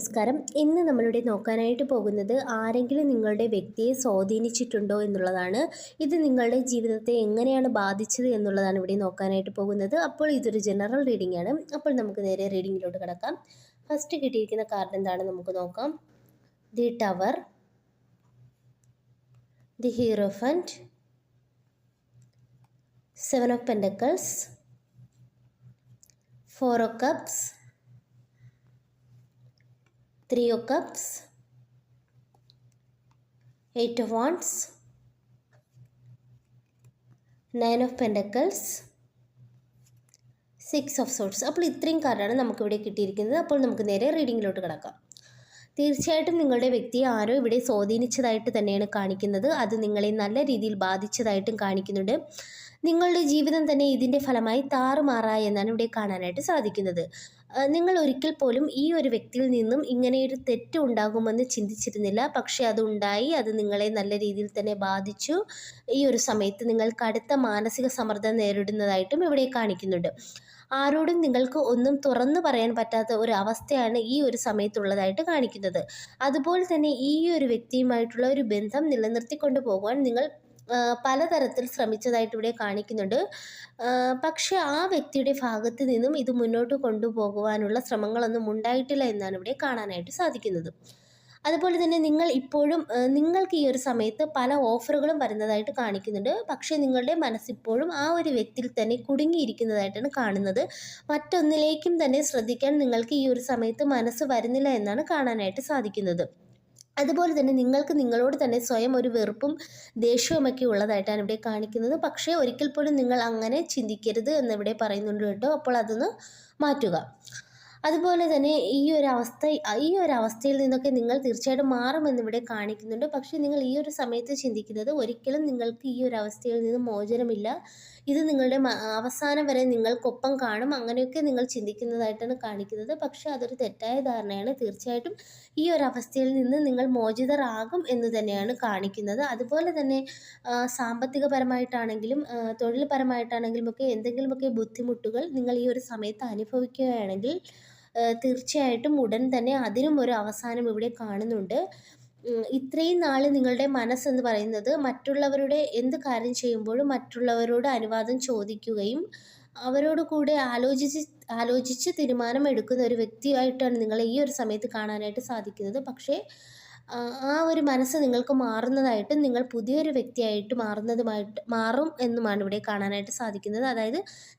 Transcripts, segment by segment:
നമസ്കാരം. ഇന്ന് നമ്മളിവിടെ നോക്കാനായിട്ട് പോകുന്നത് ആരെങ്കിലും നിങ്ങളുടെ വ്യക്തിയെ സ്വാധീനിച്ചിട്ടുണ്ടോ എന്നുള്ളതാണ്. ഇത് നിങ്ങളുടെ ജീവിതത്തെ എങ്ങനെയാണ് ബാധിച്ചത് എന്നുള്ളതാണ് ഇവിടെ നോക്കാനായിട്ട് പോകുന്നത്. അപ്പോൾ ഇതൊരു ജനറൽ റീഡിംഗ് ആണ്. അപ്പോൾ നമുക്ക് നേരെ റീഡിങ്ങിലോട്ട് കിടക്കാം. ഫസ്റ്റ് കിട്ടിയിരിക്കുന്ന കാർഡ് എന്താണ് നമുക്ക് നോക്കാം. The tower the hierophant seven of pentacles four of cups three o cups eight of wands nine of pentacles six of swords അപ്പോൾ ഇത്രയും കാർഡാണ് നമുക്കിവിടെ കിട്ടിയിരിക്കുന്നത്. അപ്പോൾ നമുക്ക് നേരെ റീഡിങ്ങിലോട്ട് കിടക്കാം. തീർച്ചയായിട്ടും നിങ്ങളുടെ വ്യക്തിയെ ആരോ ഇവിടെ സ്വാധീനിച്ചതായിട്ട് തന്നെയാണ് കാണിക്കുന്നത്. അത് നിങ്ങളെ നല്ല രീതിയിൽ ബാധിച്ചതായിട്ടും കാണിക്കുന്നുണ്ട്. നിങ്ങളുടെ ജീവിതം തന്നെ ഇതിന്റെ ഫലമായി താറുമാറായി എന്നാണ് ഇവിടെ കാണാനായിട്ട് സാധിക്കുന്നത്. നിങ്ങൾ ഒരിക്കൽ പോലും ഈ ഒരു വ്യക്തിയിൽ നിന്നും ഇങ്ങനെയൊരു തെറ്റ് ഉണ്ടാകുമെന്ന് ചിന്തിച്ചിരുന്നില്ല. പക്ഷേ അത് ഉണ്ടായി അത് നിങ്ങളെ നല്ല രീതിയിൽ തന്നെ ബാധിച്ചു. ഈ ഒരു സമയത്ത് നിങ്ങൾ കടുത്ത മാനസിക സമ്മർദ്ദം നേരിടുന്നതായിട്ടും ഇവിടെ കാണിക്കുന്നുണ്ട്. ആരോടും നിങ്ങൾക്ക് ഒന്നും തുറന്നു പറയാൻ പറ്റാത്ത ഒരു അവസ്ഥയാണ് ഈ ഒരു സമയത്തുള്ളതായിട്ട് കാണിക്കുന്നത്. അതുപോലെ തന്നെ ഈ ഒരു വ്യക്തിയുമായിട്ടുള്ള ഒരു ബന്ധം നിലനിർത്തിക്കൊണ്ട് പോകുവാൻ നിങ്ങൾ പലതരത്തിൽ ശ്രമിച്ചതായിട്ട് ഇവിടെ കാണിക്കുന്നുണ്ട്. പക്ഷെ ആ വ്യക്തിയുടെ ഭാഗത്ത് നിന്നും ഇത് മുന്നോട്ട് കൊണ്ടുപോകുവാനുള്ള ശ്രമങ്ങളൊന്നും ഉണ്ടായിട്ടില്ല എന്നാണ് ഇവിടെ കാണാനായിട്ട് സാധിക്കുന്നത്. അതുപോലെ തന്നെ നിങ്ങൾ ഇപ്പോഴും നിങ്ങൾക്ക് ഈ ഒരു സമയത്ത് പല ഓഫറുകളും വരുന്നതായിട്ട് കാണിക്കുന്നുണ്ട്. പക്ഷേ നിങ്ങളുടെ മനസ്സിപ്പോഴും ആ ഒരു വ്യക്തിയിൽ തന്നെ കുടുങ്ങിയിരിക്കുന്നതായിട്ടാണ് കാണുന്നത്. മറ്റൊന്നിലേക്കും തന്നെ ശ്രദ്ധിക്കാൻ നിങ്ങൾക്ക് ഈ ഒരു സമയത്ത് മനസ്സ് വരുന്നില്ല എന്നാണ് കാണാനായിട്ട് സാധിക്കുന്നത്. അതുപോലെ തന്നെ നിങ്ങൾക്ക് നിങ്ങളോട് തന്നെ സ്വയം ഒരു വെറുപ്പും ദേഷ്യവുമൊക്കെ ഉള്ളതായിട്ടാണ് ഇവിടെ കാണിക്കുന്നത്. പക്ഷേ ഒരിക്കൽ പോലും നിങ്ങൾ അങ്ങനെ ചിന്തിക്കരുത് എന്നിവിടെ പറയുന്നുണ്ട് കേട്ടോ. അപ്പോൾ അതൊന്ന് മാറ്റുക. അതുപോലെ തന്നെ ഈ ഒരു അവസ്ഥ ഈ ഒരു അവസ്ഥയിൽ നിന്നൊക്കെ നിങ്ങൾ തീർച്ചയായിട്ടും മാറുമെന്ന് ഇവിടെ കാണിക്കുന്നുണ്ട്. പക്ഷേ നിങ്ങൾ ഈ ഒരു സമയത്ത് ചിന്തിക്കുന്നത് ഒരിക്കലും നിങ്ങൾക്ക് ഈ ഒരു അവസ്ഥയിൽ നിന്ന് മോചനമില്ല. ഇത് നിങ്ങളുടെ അവസാനം വരെ നിങ്ങൾക്കൊപ്പം കാണും. അങ്ങനെയൊക്കെ നിങ്ങൾ ചിന്തിക്കുന്നതായിട്ടാണ് കാണിക്കുന്നത്. പക്ഷേ അതൊരു തെറ്റായ ധാരണയാണ്. തീർച്ചയായിട്ടും ഈ ഒരു അവസ്ഥയിൽ നിന്ന് നിങ്ങൾ മോചിതരാകും എന്ന് തന്നെയാണ് കാണിക്കുന്നത്. അതുപോലെ തന്നെ സാമ്പത്തികപരമായിട്ടാണെങ്കിലും തൊഴിൽപരമായിട്ടാണെങ്കിലും ഒക്കെ എന്തെങ്കിലുമൊക്കെ ബുദ്ധിമുട്ടുകൾ നിങ്ങൾ ഈ ഒരു സമയത്ത് അനുഭവിക്കുകയാണെങ്കിൽ തീർച്ചയായിട്ടും ഉടൻ തന്നെ അതിനും ഒരു അവസാനം ഇവിടെ കാണുന്നുണ്ട്. ഇത്രയും നാൾ നിങ്ങളുടെ മനസ്സെന്ന് പറയുന്നത് മറ്റുള്ളവരുടെ എന്ത് കാര്യം ചെയ്യുമ്പോഴും മറ്റുള്ളവരോട് അനുവാദം ചോദിക്കുകയും അവരോട് കൂടെ ആലോചിച്ച് ആലോചിച്ച് തീരുമാനം എടുക്കുന്ന ഒരു വ്യക്തിയായിട്ടാണ് നിങ്ങളെ ഈ ഒരു സമയത്ത് കാണാനായിട്ട് സാധിക്കുന്നത്. പക്ഷേ ആ, ഒരു മനസ്സ് നിങ്ങൾക്ക് മാറുന്നതായിട്ടും നിങ്ങൾ പുതിയൊരു വ്യക്തിയായിട്ട് മാറുന്നതുമായിട്ട് മാറും എന്നുമാണ് ഇവിടെ കാണാനായിട്ട് സാധിക്കുന്നത്. അതായത്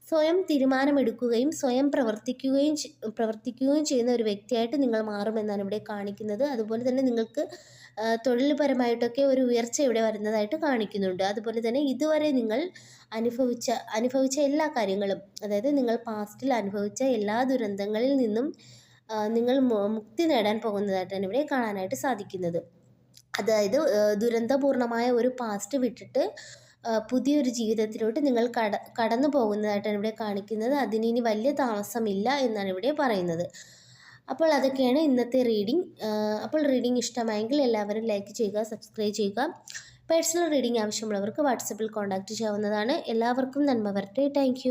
സ്വയം തീരുമാനമെടുക്കുകയും സ്വയം പ്രവർത്തിക്കുകയും പ്രവർത്തിക്കുകയും ചെയ്യുന്ന ഒരു വ്യക്തിയായിട്ട് നിങ്ങൾ മാറുമെന്നാണ് ഇവിടെ കാണിക്കുന്നത്. അതുപോലെ തന്നെ നിങ്ങൾക്ക് തൊഴിൽപരമായിട്ടൊക്കെ ഒരു ഉയർച്ച ഇവിടെ വരുന്നതായിട്ട് കാണിക്കുന്നുണ്ട്. അതുപോലെ തന്നെ ഇതുവരെ നിങ്ങൾ അനുഭവിച്ച അനുഭവിച്ച എല്ലാ കാര്യങ്ങളും അതായത് നിങ്ങൾ പാസ്റ്റിൽ അനുഭവിച്ച എല്ലാ ദുരന്തങ്ങളിൽ നിന്നും നിങ്ങൾ മുക്തി നേടാൻ പോകുന്നതായിട്ടാണ് ഇവിടെ കാണാനായിട്ട് സാധിക്കുന്നത്. അതായത് ദുരന്തപൂർണമായ ഒരു പാസ്റ്റ് വിട്ടിട്ട് പുതിയൊരു ജീവിതത്തിലോട്ട് നിങ്ങൾ കട കടന്നു പോകുന്നതായിട്ടാണ് ഇവിടെ കാണിക്കുന്നത്. അതിന് ഇനി വലിയ താമസമില്ല എന്നാണ് ഇവിടെ പറയുന്നത്. അപ്പോൾ അതൊക്കെയാണ് ഇന്നത്തെ റീഡിംഗ് അപ്പോൾ റീഡിംഗ് ഇഷ്ടമായെങ്കിൽ എല്ലാവരും ലൈക്ക് ചെയ്യുക സബ്സ്ക്രൈബ് ചെയ്യുക. പേഴ്സണൽ റീഡിംഗ് ആവശ്യമുള്ളവർക്ക് വാട്സപ്പിൽ കോൺടാക്റ്റ് ചെയ്യാവുന്നതാണ്. എല്ലാവർക്കും നന്മ വരട്ടെ. താങ്ക്